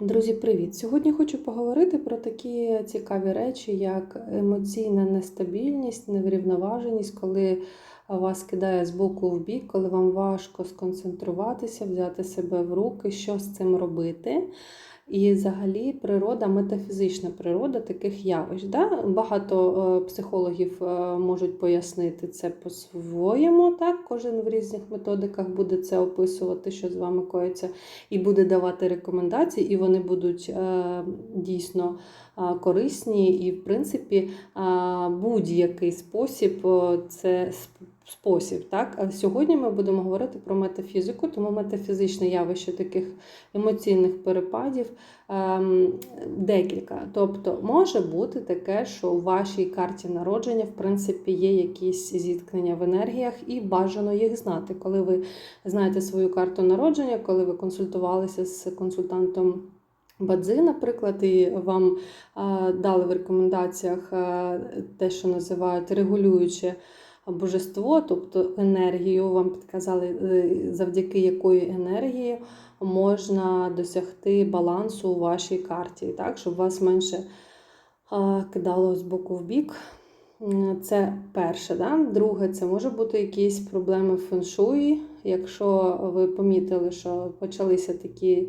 Друзі, привіт! Сьогодні хочу поговорити про такі цікаві речі, як емоційна нестабільність, неврівноваженість, коли вас кидає з боку в бік, коли вам важко сконцентруватися, взяти себе в руки, що з цим робити. І взагалі природа, метафізична природа таких явищ. Да? Багато е, психологів е, можуть пояснити це по-своєму. Так? Кожен в різних методиках буде це описувати, що з вами коїться, і буде давати рекомендації, і вони будуть е, дійсно корисні. І, в принципі, будь-який спосіб це спосіб. Так? А сьогодні ми будемо говорити про метафізику, тому метафізичне явище таких емоційних перепадів ем, декілька. Тобто може бути таке, що у вашій карті народження, в принципі, є якісь зіткнення в енергіях, і бажано їх знати. Коли ви знаєте свою карту народження, коли ви консультувалися з консультантом. Бадзи, наприклад, і вам а, дали в рекомендаціях а, те, що називають регулююче божество, тобто енергію, вам підказали, е, завдяки якої енергії можна досягти балансу у вашій карті, так, щоб вас менше кидало з боку в бік. Це перше. Да? Друге, це може бути якісь проблеми в феншуї. Якщо ви помітили, що почалися такі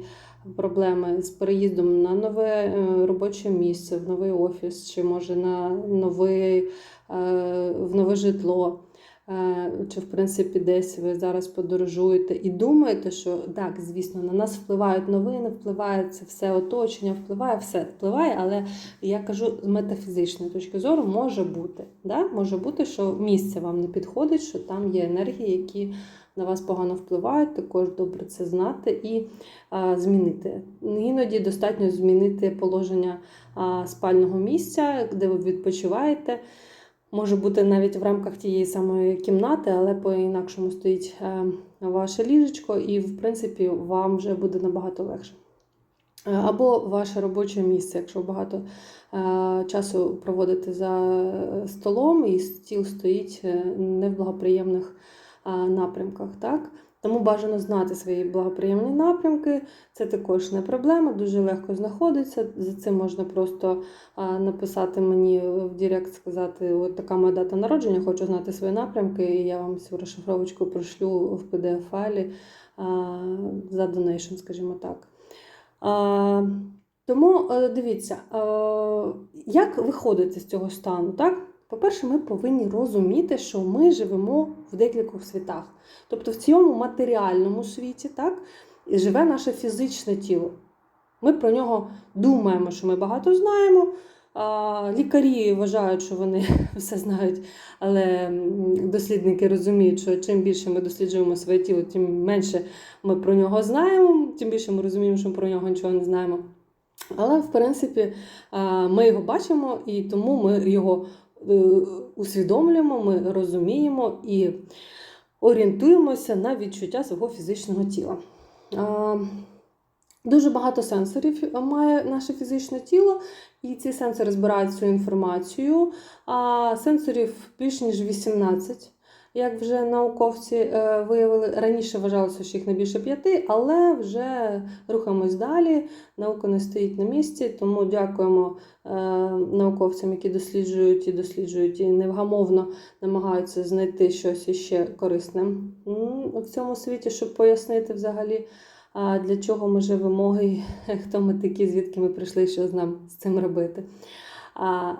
проблеми з переїздом на нове е, робоче місце, в новий офіс, чи може на новий, е, в нове житло. Е, Чи, в принципі, десь ви зараз подорожуєте і думаєте, що так, звісно, на нас впливають новини, впливає це все оточення, впливає все впливає, але я кажу з метафізичної точки зору, може бути. Да? Може бути, що місце вам не підходить, що там є енергії, які на вас погано впливають, також добре це знати і а, змінити. Іноді достатньо змінити положення а, спального місця, де ви відпочиваєте. Може бути навіть в рамках тієї самої кімнати, але по-інакшому стоїть е, ваше ліжечко, і, в принципі, вам вже буде набагато легше. Е, Або ваше робоче місце, якщо багато е, часу проводите за столом, і стіл стоїть не в благоприємних напрямках. Так? Тому бажано знати свої благоприємні напрямки. Це також не проблема, дуже легко знаходиться. За цим можна просто написати мені в Директ, сказати, от така моя дата народження, хочу знати свої напрямки, і я вам цю розшифровочку пришлю в PDF-файлі за донейшн, скажімо так. Тому е, дивіться, як виходити з цього стану, так? По-перше, ми повинні розуміти, що ми живемо в декількох світах. Тобто в цьому матеріальному світі так, живе наше фізичне тіло. Ми про нього думаємо, що ми багато знаємо. Лікарі вважають, що вони все знають, але дослідники розуміють, що чим більше ми досліджуємо своє тіло, тим менше ми про нього знаємо, тим більше ми розуміємо, що ми про нього нічого не знаємо. Але, в принципі, ми його бачимо, і тому ми його усвідомлюємо, ми розуміємо і орієнтуємося на відчуття свого фізичного тіла. Дуже багато сенсорів має наше фізичне тіло, і ці сенсори збирають цю інформацію. А сенсорів більш ніж 18, як вже науковці е, виявили. Раніше вважалося, що їх не більше п'яти, але вже рухаємось далі. Наука не стоїть на місці, тому дякуємо е, науковцям, які досліджують і досліджують і невгамовно намагаються знайти щось іще корисне в цьому світі, щоб пояснити взагалі. А для чого ми живемо, і хто ми такі, звідки ми прийшли, що з нам з цим робити.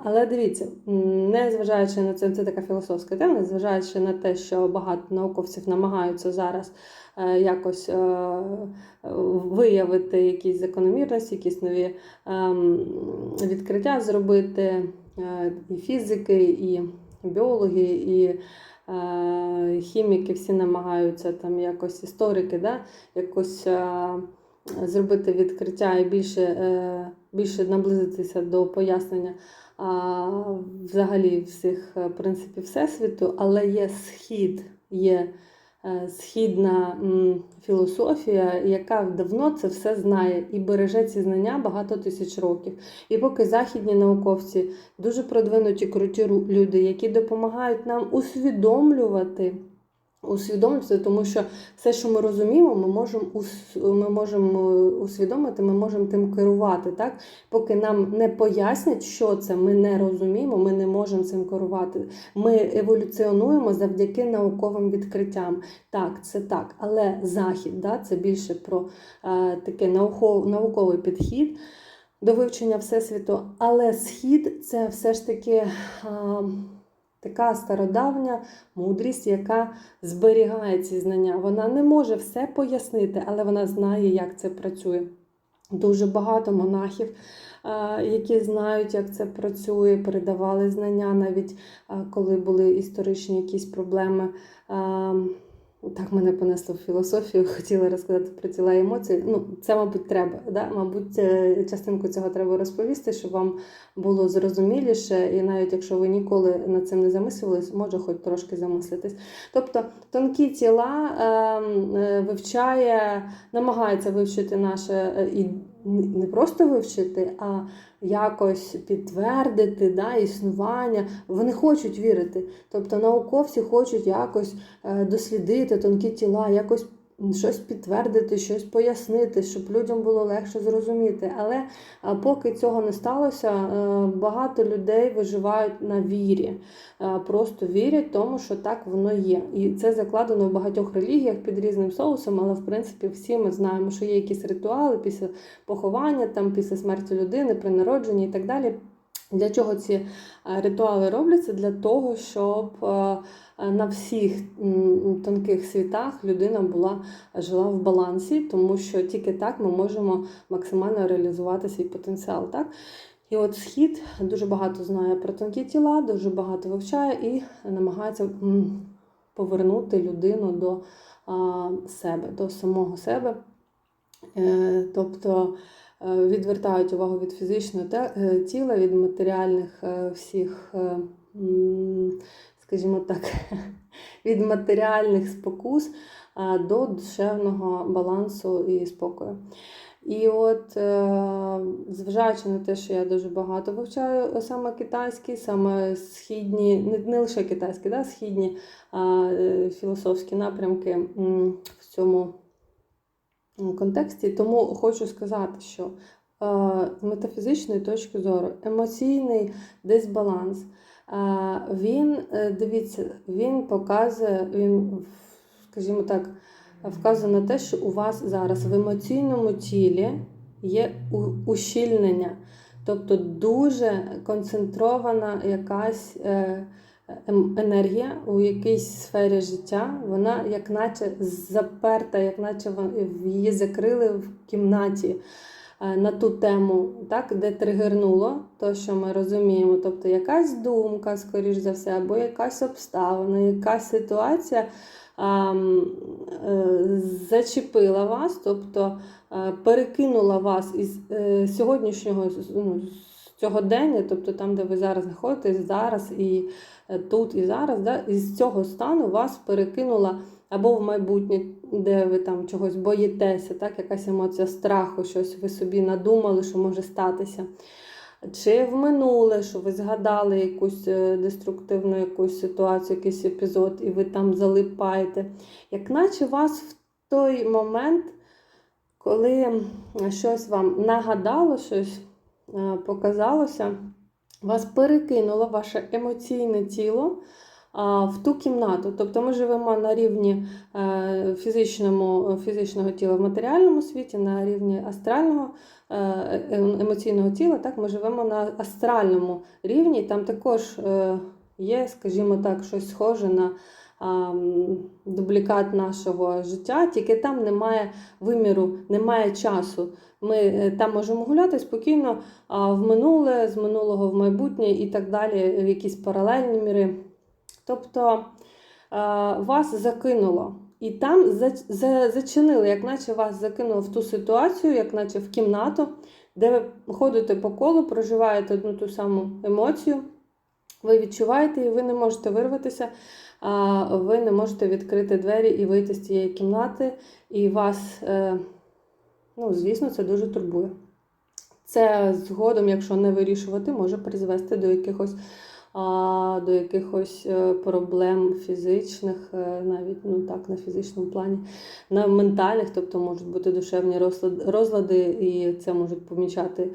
Але дивіться, незважаючи на це, це така філософська тема, незважаючи на те, що багато науковців намагаються зараз е, якось е, виявити якісь закономірності, якісь нові ем, відкриття зробити е, і фізики, і біологи, і хіміки всі намагаються там якось історики, да, якось зробити відкриття і більше, більше наблизитися до пояснення а, взагалі всіх е, принципів Всесвіту, але є схід, є е, східна філософія, яка давно це все знає і береже ці знання багато тисяч років. І поки західні науковці дуже продвинуті, круті люди, які допомагають нам усвідомлювати усвідомлювати, тому що все, що ми розуміємо, ми можемо ми можемо е, усвідомити, ми можемо тим керувати. Так? Поки нам не пояснять, що це, ми не розуміємо, ми не можемо цим керувати. Ми еволюціонуємо завдяки науковим відкриттям. Так, це так. Але захід, да, це більше про е, наухов- науковий підхід. До вивчення Всесвіту, але схід це все ж таки а, така стародавня мудрість, яка зберігає ці знання. Вона не може все пояснити, але вона знає, як це працює. Дуже багато монахів, які знають, як це працює, передавали знання, навіть коли були історичні якісь проблеми. Так мене понесло в філософію, хотіла розказати про тіла і емоції. Ну, це, мабуть, треба. Да? Мабуть, е, частинку цього треба розповісти, щоб вам було зрозуміліше, і навіть якщо ви ніколи над цим не замислювались, може хоч трошки замислитись. Тобто тонкі тіла ем, е, вивчає, намагається вивчити наше е, і не просто вивчити, а якось підтвердити да, існування. Вони хочуть вірити. Тобто науковці хочуть якось е, дослідити тонкі тіла, якось щось підтвердити, щось пояснити, щоб людям було легше зрозуміти. Але поки цього не сталося, е, багато людей виживають на вірі, Е, просто вірять тому, що так воно є. І це закладено в багатьох релігіях під різним соусом, але в принципі всі ми знаємо, що є якісь ритуали після поховання, там після смерті людини, при народженні і так далі. Для чого ці е, ритуали робляться? Для того, щоб е, на всіх тонких світах людина була жила в балансі, тому що тільки так ми можемо максимально реалізувати свій потенціал. Так? І от схід дуже багато знає про тонкі тіла, дуже багато вивчає і намагається повернути людину до себе, до самого себе. Е, тобто відвертають увагу від фізичного е, тіла, від матеріальних е, всіх, е, скажімо так, від матеріальних спокус е, до душевного балансу і спокою. І от, е, зважаючи на те, що я дуже багато вивчаю саме китайський, саме східні, не, лише китайські, да, східні е, філософські напрямки в цьому контексті, тому хочу сказати, що е, з метафізичної точки зору емоційний дисбаланс. е, Він, е, дивіться, він показує, він, скажімо так, вказує на те, що у вас зараз в емоційному тілі є ущільнення, тобто дуже концентрована якась е, енергія у якійсь сфері життя, вона як наче заперта, як наче її закрили в кімнаті. е, На ту тему, так, де тригернуло, то, що ми розуміємо, тобто якась думка, скоріш за все, або якась обставина, якась ситуація, е, зачепила вас, тобто е, перекинула вас із е, сьогоднішнього ну, дня, тобто там, де ви зараз знаходитесь, зараз і е, тут, і зараз, да, із цього стану вас перекинула або в майбутнє, де ви там чогось боїтеся, так, якась емоція страху, щось ви собі надумали, що може статися. Чи в минуле, що ви згадали якусь е, деструктивну якусь ситуацію, якийсь епізод, і ви там залипаєте. Як наче вас в той момент, коли щось вам нагадало, щось показалося, вас перекинуло ваше емоційне тіло в ту кімнату. Тобто ми живемо на рівні е, фізичному, фізичного тіла в матеріальному світі, на рівні астрального е, е, емоційного тіла. Так, ми живемо на астральному рівні. Там також е, є, скажімо так, щось схоже на дублікат нашого життя, тільки там немає виміру, немає часу. Ми е, там можемо гуляти спокійно в минуле, з минулого в майбутнє і так далі, в якісь паралельні міри. Тобто вас закинуло. І там за- за- зачинили, як наче вас закинуло в ту ситуацію, як наче в кімнату, де ви ходите по колу, проживаєте одну ту саму емоцію, ви відчуваєте і ви не можете вирватися, ви не можете відкрити двері і вийти з цієї кімнати, і вас, е, ну, звісно, це дуже турбує. Це згодом, якщо не вирішувати, може призвести до якихось до якихось е, проблем фізичних, е, навіть ну так, на фізичному плані, на ментальних, тобто можуть бути душевні розлад- розлади, і це можуть помічати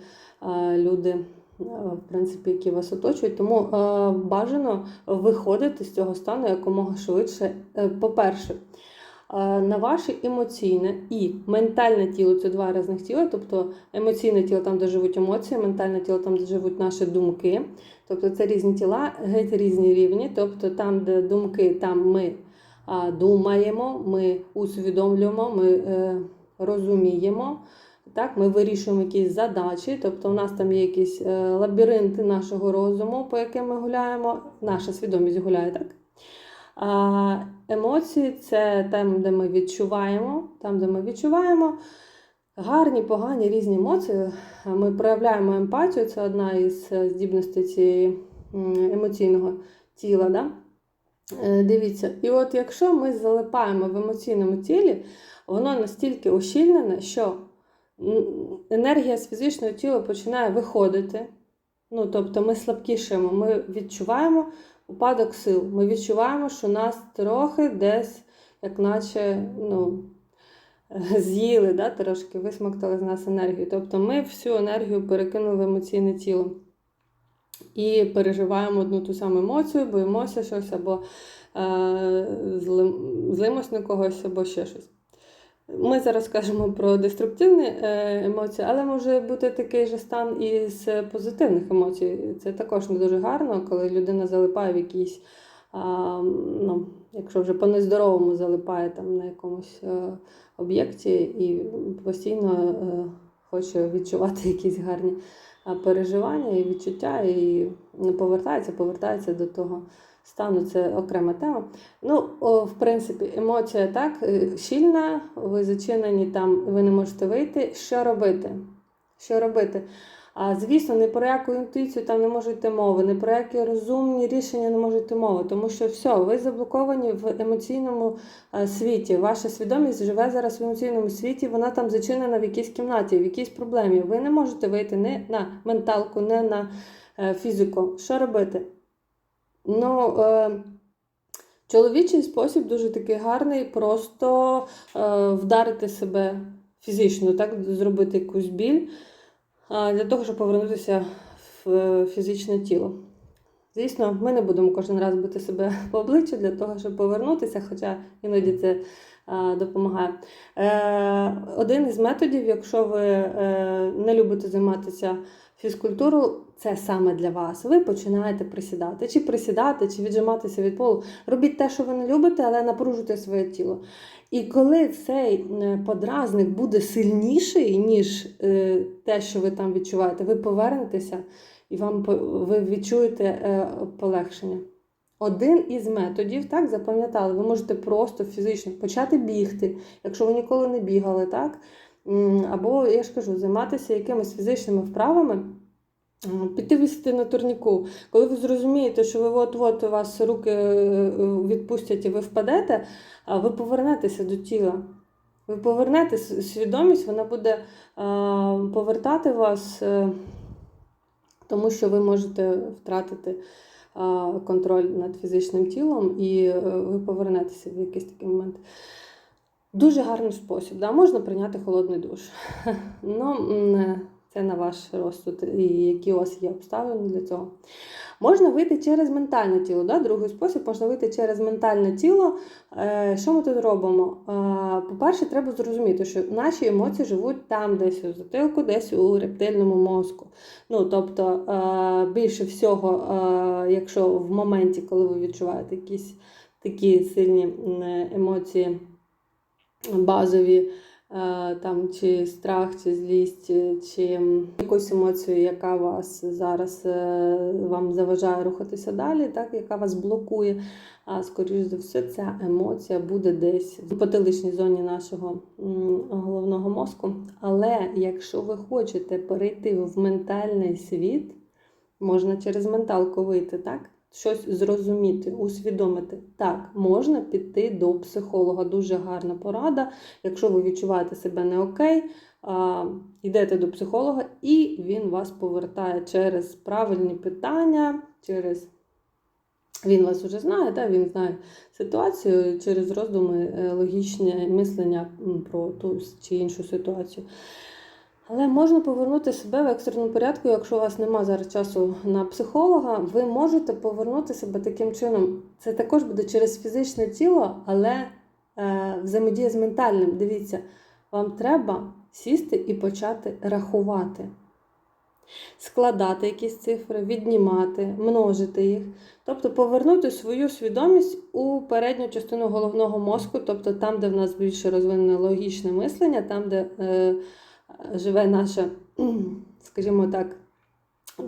люди. Е, В принципі, які вас оточують, тому е, бажано виходити з цього стану якомога швидше. Е, По-перше, на ваше емоційне і ментальне тіло це два різних тіла. Тобто емоційне тіло там, де живуть емоції, ментальне тіло там, де живуть наші думки. Тобто це різні тіла, геть різні рівні. Тобто там, де думки, там ми думаємо, ми усвідомлюємо, ми розуміємо. Так, ми вирішуємо якісь задачі, тобто у нас там є якісь е, лабіринти нашого розуму, по яким ми гуляємо, наша свідомість гуляє так. А емоції це там, де ми відчуваємо, там, де ми відчуваємо гарні, погані різні емоції. Ми проявляємо емпатію, це одна із е, здібностей цієї емоційного тіла. Да? Е, Дивіться, і от якщо ми залипаємо в емоційному тілі, воно настільки ущільнене, що енергія з фізичного тіла починає виходити. Ну, тобто ми слабкішаємо, ми відчуваємо упадок сил. Ми відчуваємо, що нас трохи десь, як наче, ну, з'їли, да, трошки висмоктали з нас енергію. Тобто ми всю енергію перекинули в емоційне тіло. І переживаємо одну ту саму емоцію, боїмося щось, або е, злимось на когось, або ще щось. Ми зараз кажемо про деструктивні е, емоції, але може бути такий же стан і з позитивних емоцій. Це також не дуже гарно, коли людина залипає в якійсь, ну, якщо вже по нездоровому залипає там на якомусь е, об'єкті і постійно е, хоче відчувати якісь гарні переживання і відчуття, і повертається, повертається до того стану. Це окрема тема. Ну, в принципі, емоція так, е, щільна, ви зачинені там, ви не можете вийти. Що робити? Що робити? А, звісно, ні про яку інтуїцію там не може йти мови, ні про які розумні рішення не може йти мови, тому що все, ви заблоковані в емоційному е, світі. Ваша свідомість живе зараз в емоційному світі, вона там зачинена в якійсь кімнаті, в якійсь проблемі. Ви не можете вийти ні на менталку, ні на е, фізику. Що робити? Ну, е, чоловічий спосіб дуже такий гарний, просто е, вдарити себе фізично, так, зробити якусь біль а, для того, щоб повернутися в е, фізичне тіло. Звісно, ми не будемо кожен раз бити себе по обличчю для того, щоб повернутися, хоча іноді це а, допомагає. Е, один із методів, якщо ви е, не любите займатися фізкультурою, це саме для вас. Ви починаєте присідати, чи присідати, чи віджиматися від полу. Робіть те, що ви не любите, але напружуйте своє тіло. І коли цей е, подразник буде сильніший, ніж е, те, що ви там відчуваєте, ви повернетеся і вам ви відчуєте е, полегшення. Один із методів, так, запам'ятали, ви можете просто фізично почати бігти, якщо ви ніколи не бігали, так? Або, я ж кажу, займатися якимись фізичними вправами, піти висіти на турніку. Коли ви зрозумієте, що ви от-от у вас руки е, відпустять і ви впадете, ви повернетеся до тіла. Ви повернетеся, свідомість, вона буде е, повертати вас, е, тому що ви можете втратити е, контроль над фізичним тілом, і е, ви повернетеся в якийсь такий момент. Дуже гарний спосіб. Да? Можна прийняти холодний душ. Ну, м, це на ваш розсуд, і які у вас є обставини для цього. Можна вийти через ментальне тіло. Да? Другий спосіб можна вийти через ментальне тіло. Е, Що ми тут робимо? Е, По-перше, треба зрозуміти, що наші емоції живуть там, десь у затилку, десь у рептильному мозку. Ну, тобто, е, більше всього, якщо в моменті, коли ви відчуваєте якісь такі сильні емоції, базові, там, чи страх, чи злість, чи якусь емоцію, яка вас зараз е, вам заважає рухатися далі, так, яка вас блокує. А скоріш за все, ця емоція буде десь в потиличній зоні нашого головного мозку. Але якщо ви хочете перейти в ментальний світ, можна через менталку вийти, так? Щось зрозуміти, усвідомити. Так, можна піти до психолога. Дуже гарна порада. Якщо ви відчуваєте себе не окей, йдете до психолога, і він вас повертає через правильні питання, через Він вас вже знає, да? він знає ситуацію через роздуми, е, логічне мислення про ту чи іншу ситуацію. Але можна повернути себе в екстреному порядку, якщо у вас немає зараз часу на психолога, ви можете повернути себе таким чином. Це також буде через фізичне тіло, але е, взаємодія з ментальним. Дивіться, вам треба сісти і почати рахувати, складати якісь цифри, віднімати, множити їх. Тобто повернути свою свідомість у передню частину головного мозку, тобто там, де в нас більше розвинене логічне мислення, там, де е, живе наше, скажімо так,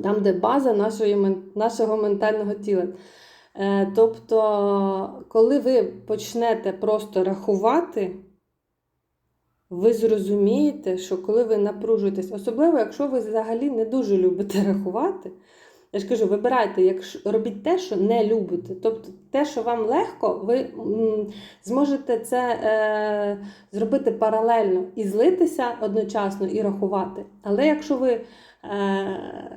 там, де база нашої, нашого ментального тіла. Е, тобто, коли ви почнете просто рахувати, ви зрозумієте, що коли ви напружуєтесь, особливо, якщо ви взагалі не дуже любите рахувати, я ж кажу, вибирайте, якщо робіть те, що не любите. Тобто те, що вам легко, ви зможете це е, зробити паралельно і злитися одночасно, і рахувати. Але якщо ви е,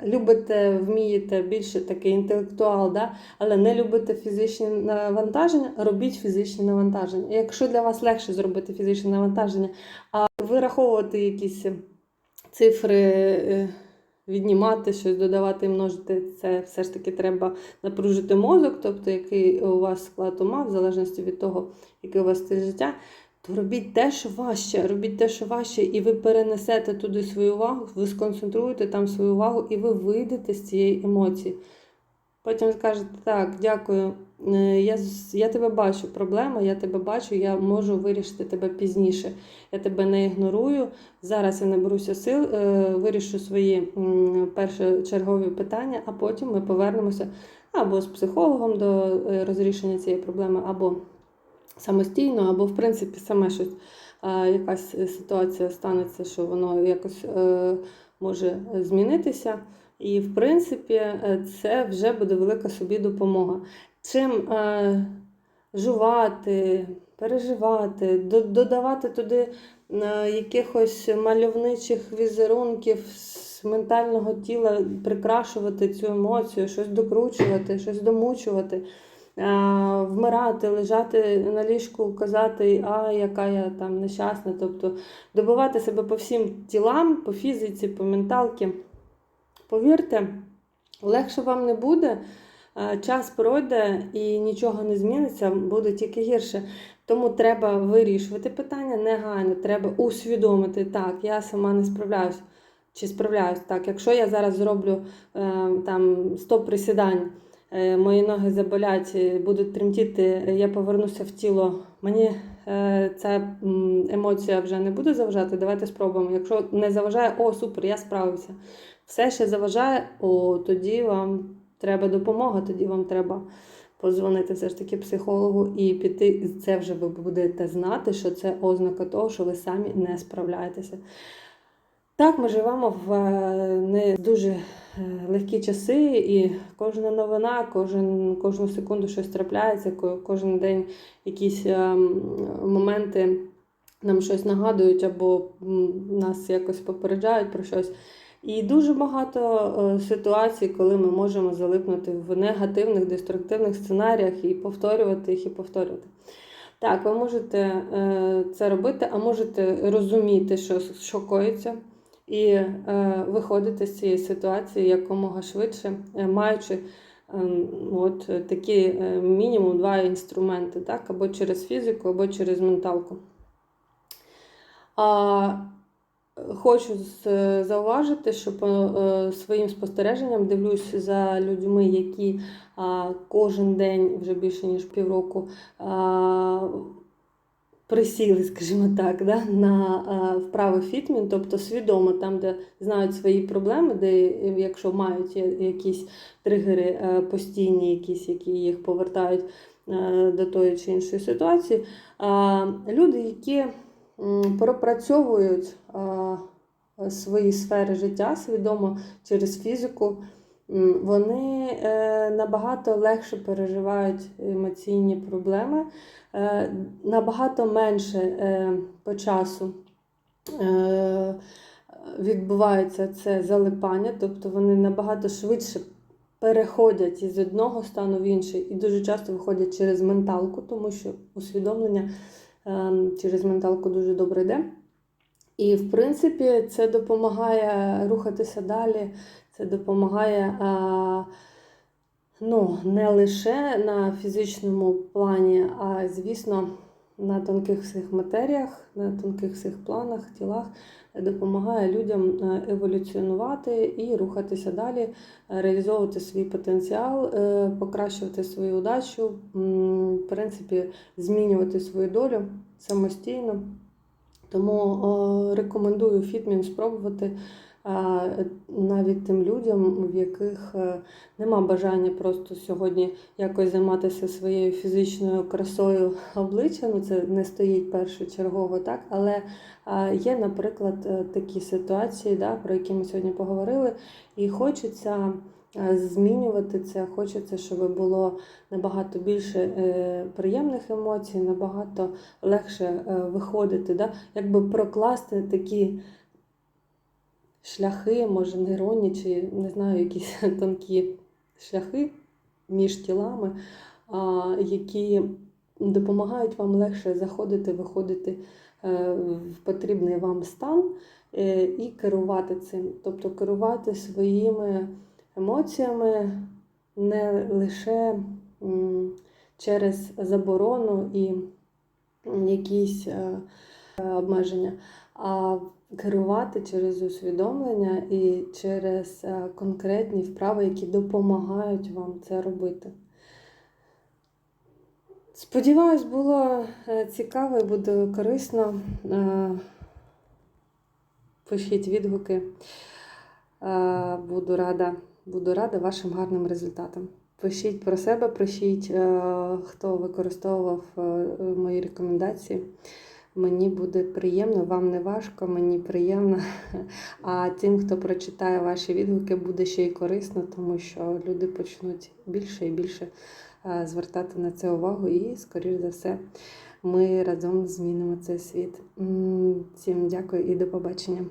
любите, вмієте більше такий інтелектуал, да, але не любите фізичні навантаження, робіть фізичні навантаження. Якщо для вас легше зробити фізичні навантаження, а вираховувати якісь цифри. е, Віднімати щось, додавати і множити, це все ж таки треба напружити мозок, тобто який у вас склад ума, в залежності від того, який у вас стиль життя, то робіть те, що важче, робіть те, що важче, і ви перенесете туди свою увагу, ви сконцентруєте там свою увагу, і ви вийдете з цієї емоції. Потім скажете, так, дякую, я, я тебе бачу, проблема, я тебе бачу, я можу вирішити тебе пізніше. Я тебе не ігнорую. Зараз я наберуся сил, е, вирішу свої першочергові питання, а потім ми повернемося або з психологом до е, розрішення цієї проблеми, або самостійно, або, в принципі, саме щось, е, якась ситуація станеться, що воно якось е, може змінитися. І, в принципі, е, це вже буде велика собі допомога. Чим е, жувати, переживати, додавати туди е, якихось мальовничих візерунків з ментального тіла, прикрашувати цю емоцію, щось докручувати, щось домучувати, е, вмирати, лежати на ліжку, казати, а яка я там нещасна. Тобто добивати себе по всім тілам, по фізиці, по менталці. Повірте, легше вам не буде. Час пройде і нічого не зміниться, буде тільки гірше. Тому треба вирішувати питання негайно, треба усвідомити, так, я сама не справляюсь. Чи справляюсь так? Якщо я зараз зроблю е, там 100 присідань, е, мої ноги заболять, е, будуть тремтіти, я повернуся в тіло, мені ця емоція вже не буде заважати. Давайте спробуємо. Якщо не заважає, о, супер, я справився. Все ще заважає, о, тоді вам треба допомога, тоді вам треба подзвонити все ж таки психологу і піти. І Це вже ви будете знати, що це ознака того, що ви самі не справляєтеся. Так, ми живемо в е, не дуже е, легкі часи, і кожна новина, кожен, кожну секунду щось трапляється, кожен день якісь е, моменти нам щось нагадують або нас якось попереджають про щось. І дуже багато е, ситуацій, коли ми можемо залипнути в негативних, деструктивних сценаріях і повторювати їх і повторювати. Так, ви можете е, це робити, а можете розуміти, що, коїться, і е, виходити з цієї ситуації якомога швидше, маючи ем, от такі мінімум два інструменти, так, або через фізику, або через менталку. Хочу зауважити, що по е, своїм спостереженням дивлюсь за людьми, які кожен день вже більше ніж півроку присіли, скажімо так, да, на вправи фітмін, тобто свідомо там, де знають свої проблеми, де якщо мають якісь тригери е, постійні, якісь, які їх повертають е, до тої чи іншої ситуації. Люди, які пропрацьовують свої сфери життя свідомо через фізику, вони е, набагато легше переживають емоційні проблеми, е, набагато менше е, по часу. Відбувається це залипання, тобто вони набагато швидше переходять із одного стану в інший і дуже часто виходять через менталку, тому що усвідомлення через менталку дуже добре йде. І, в принципі, це допомагає рухатися далі, це допомагає ну, не лише на фізичному плані, а звісно, на тонких всіх матеріях, на тонких всіх планах, тілах, допомагає людям е, еволюціонувати і рухатися далі, е, реалізовувати свій потенціал, е, покращувати свою удачу, в принципі, змінювати свою долю самостійно. Тому рекомендую фітмін спробувати навіть тим людям, в яких е, нема бажання просто сьогодні якось займатися своєю фізичною красою обличчя. Ну, це не стоїть першочергово, так, але є, наприклад, е, такі ситуації, да, про які ми сьогодні поговорили, і хочеться. е, Змінювати це, хочеться, щоб було набагато більше приємних емоцій, набагато легше виходити, да? якби прокласти такі шляхи, може нейронні, чи не знаю, якісь тонкі шляхи між тілами, які допомагають вам легше заходити, виходити е, в потрібний вам стан е, і керувати цим, тобто керувати своїми емоціями не лише через заборону і якісь е, обмеження, а керувати через усвідомлення і через е, конкретні вправи, які допомагають вам це робити. Сподіваюсь, було е, цікаво і буде корисно. Е, Пишіть відгуки. Буду рада, буду рада вашим гарним результатам. Пишіть про себе, пишіть, хто використовував мої рекомендації. Мені буде приємно, вам не важко, мені приємно. А тим, хто прочитає ваші відгуки, буде ще й корисно, тому що люди почнуть більше і більше е, звертати на це увагу, і, скоріш за все, ми разом змінимо цей світ. Всім дякую і до побачення.